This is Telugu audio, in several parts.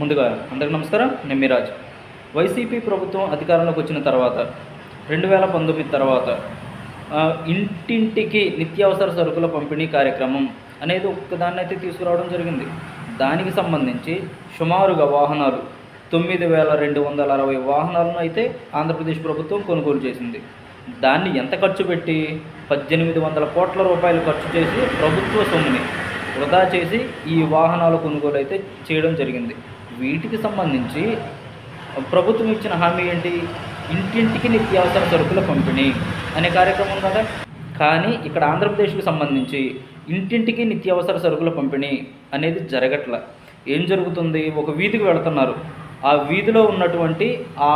ముందుగా అందరికీ నమస్కారం. నేను మిరాజ్ వైసీపీ ప్రభుత్వం అధికారంలోకి వచ్చిన తర్వాత రెండు వేల పంతొమ్మిది తర్వాత ఇంటింటికి నిత్యావసర సరుకుల పంపిణీ కార్యక్రమం అనేది ఒక్కదాన్ని అయితే తీసుకురావడం జరిగింది. దానికి సంబంధించి సుమారుగా వాహనాలు తొమ్మిది వేల రెండు వందల అరవై వాహనాలను అయితే ఆంధ్రప్రదేశ్ ప్రభుత్వం కొనుగోలు చేసింది. దాన్ని ఎంత ఖర్చు పెట్టి? పద్దెనిమిది వందల కోట్ల రూపాయలు ఖర్చు చేసి ప్రభుత్వ సొమ్ముని వృధా చేసి ఈ వాహనాల కొనుగోలు అయితే చేయడం జరిగింది. వీటికి సంబంధించి ప్రభుత్వం ఇచ్చిన హామీ ఏంటి? ఇంటింటికి నిత్యావసర సరుకుల పంపిణీ అనే కార్యక్రమం కదా. కానీ ఇక్కడ ఆంధ్రప్రదేశ్కి సంబంధించి ఇంటింటికి నిత్యావసర సరుకుల పంపిణీ అనేది జరగట్ల. ఏం జరుగుతుంది? ఒక వీధికి వెళుతున్నారు. ఆ వీధిలో ఉన్నటువంటి ఆ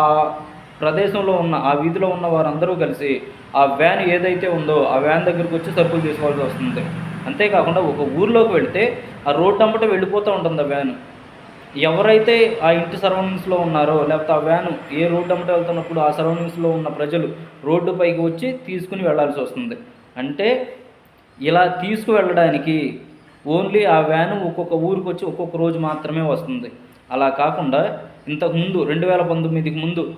ప్రదేశంలో ఉన్న ఆ వీధిలో ఉన్న వారందరూ కలిసి ఆ వ్యాన్ ఏదైతే ఉందో ఆ వ్యాన్ దగ్గరికి వచ్చి సరుకులు తీసుకోవాల్సి వస్తుంది. అంతేకాకుండా ఒక ఊర్లోకి వెళితే ఆ రోడ్డు అంబట వెళ్ళిపోతూ ఉంటుంది ఆ వ్యాన్. ఎవరైతే ఆ ఇంటి సరౌండింగ్స్లో ఉన్నారో లేకపోతే ఆ వ్యాను ఏ రోడ్డు అమ్మట వెళ్తున్నప్పుడు ఆ సరౌండింగ్స్లో ఉన్న ప్రజలు రోడ్డు పైకి వచ్చి తీసుకుని వెళ్ళాల్సి వస్తుంది. అంటే ఇలా తీసుకువెళ్ళడానికి ఓన్లీ ఆ వ్యాను ఒక్కొక్క ఊరికి వచ్చి ఒక్కొక్క రోజు మాత్రమే వస్తుంది. అలా కాకుండా ఇంతకుముందు రెండు వేల పంతొమ్మిదికి ముందు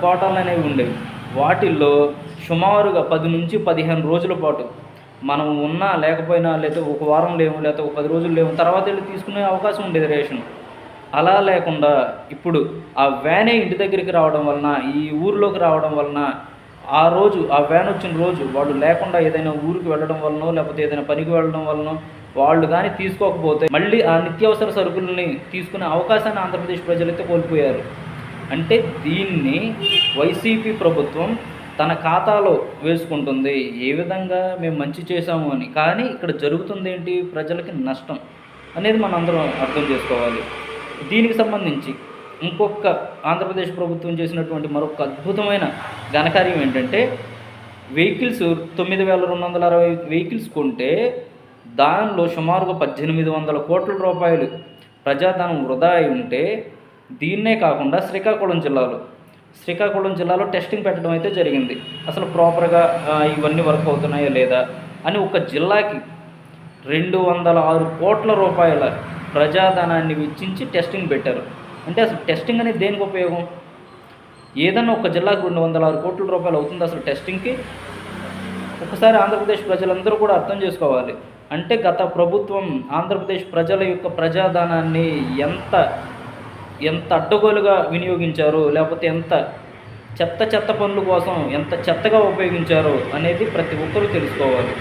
కోటలు అనేవి ఉండేవి. వాటిల్లో సుమారుగా పది నుంచి పదిహేను రోజుల పాటు మనం ఉన్నా లేకపోయినా లేకపోతే ఒక వారం లేవు లేకపోతే ఒక పది రోజులు లేవు తర్వాత వెళ్ళి తీసుకునే అవకాశం ఉండేది రేషన్. అలా లేకుండా ఇప్పుడు ఆ వ్యానే ఇంటి దగ్గరికి రావడం వలన ఈ ఊరిలోకి రావడం వలన ఆ రోజు ఆ వ్యాన్ వచ్చిన రోజు వాళ్ళు లేకుండా ఏదైనా ఊరికి వెళ్ళడం వలనో లేకపోతే ఏదైనా పనికి వెళ్ళడం వలనో వాళ్ళు కానీ తీసుకోకపోతే మళ్ళీ ఆ నిత్యావసర సరుకుల్ని తీసుకునే అవకాశాన్ని ఆంధ్రప్రదేశ్ ప్రజలైతే కోల్పోయారు. అంటే దీన్ని వైసీపీ ప్రభుత్వం తన ఖాతాలో వేసుకుంటుంది. ఏ విధంగా మేము మంచి చేశాము అని. కానీ ఇక్కడ జరుగుతుంది ఏంటి? ప్రజలకి నష్టం అనేది మనం అందరం అర్థం చేసుకోవాలి. దీనికి సంబంధించి ఇంకొక ఆంధ్రప్రదేశ్ ప్రభుత్వం చేసినటువంటి మరొక అద్భుతమైన ఘనకార్యం ఏంటంటే వెహికల్స్ తొమ్మిది వేల రెండు వందల అరవై వెహికల్స్ కొంటే దానిలో సుమారుగా పద్దెనిమిది వందల కోట్ల రూపాయలు ప్రజాధనం వృధా అయి ఉంటే దీన్నే కాకుండా శ్రీకాకుళం జిల్లాలో శ్రీకాకుళం జిల్లాలో టెస్టింగ్ పెట్టడం అయితే జరిగింది. అసలు ప్రాపర్గా ఇవన్నీ వర్క్ అవుతున్నాయా లేదా అని ఒక జిల్లాకి రెండు వందల ఆరు కోట్ల రూపాయల ప్రజాధనాన్ని వెచ్చించి టెస్టింగ్ పెట్టారు. అంటే అసలు టెస్టింగ్ అనేది దేనికి ఉపయోగం? ఏదన్నా ఒక జిల్లాకు రెండు వందల ఆరు కోట్ల రూపాయలు అవుతుంది అసలు టెస్టింగ్కి ఒకసారి ఆంధ్రప్రదేశ్ ప్రజలందరూ కూడా అర్థం చేసుకోవాలి. అంటే గత ప్రభుత్వం ఆంధ్రప్రదేశ్ ప్రజల యొక్క ప్రజాధనాన్ని ఎంత ఎంత అడ్డగోలుగా వినియోగించారు లేకపోతే ఎంత చెత్త చెత్త పనుల కోసం ఎంత చెత్తగా ఉపయోగించారో అనేది ప్రతి ఒక్కరూ తెలుసుకోవాలి.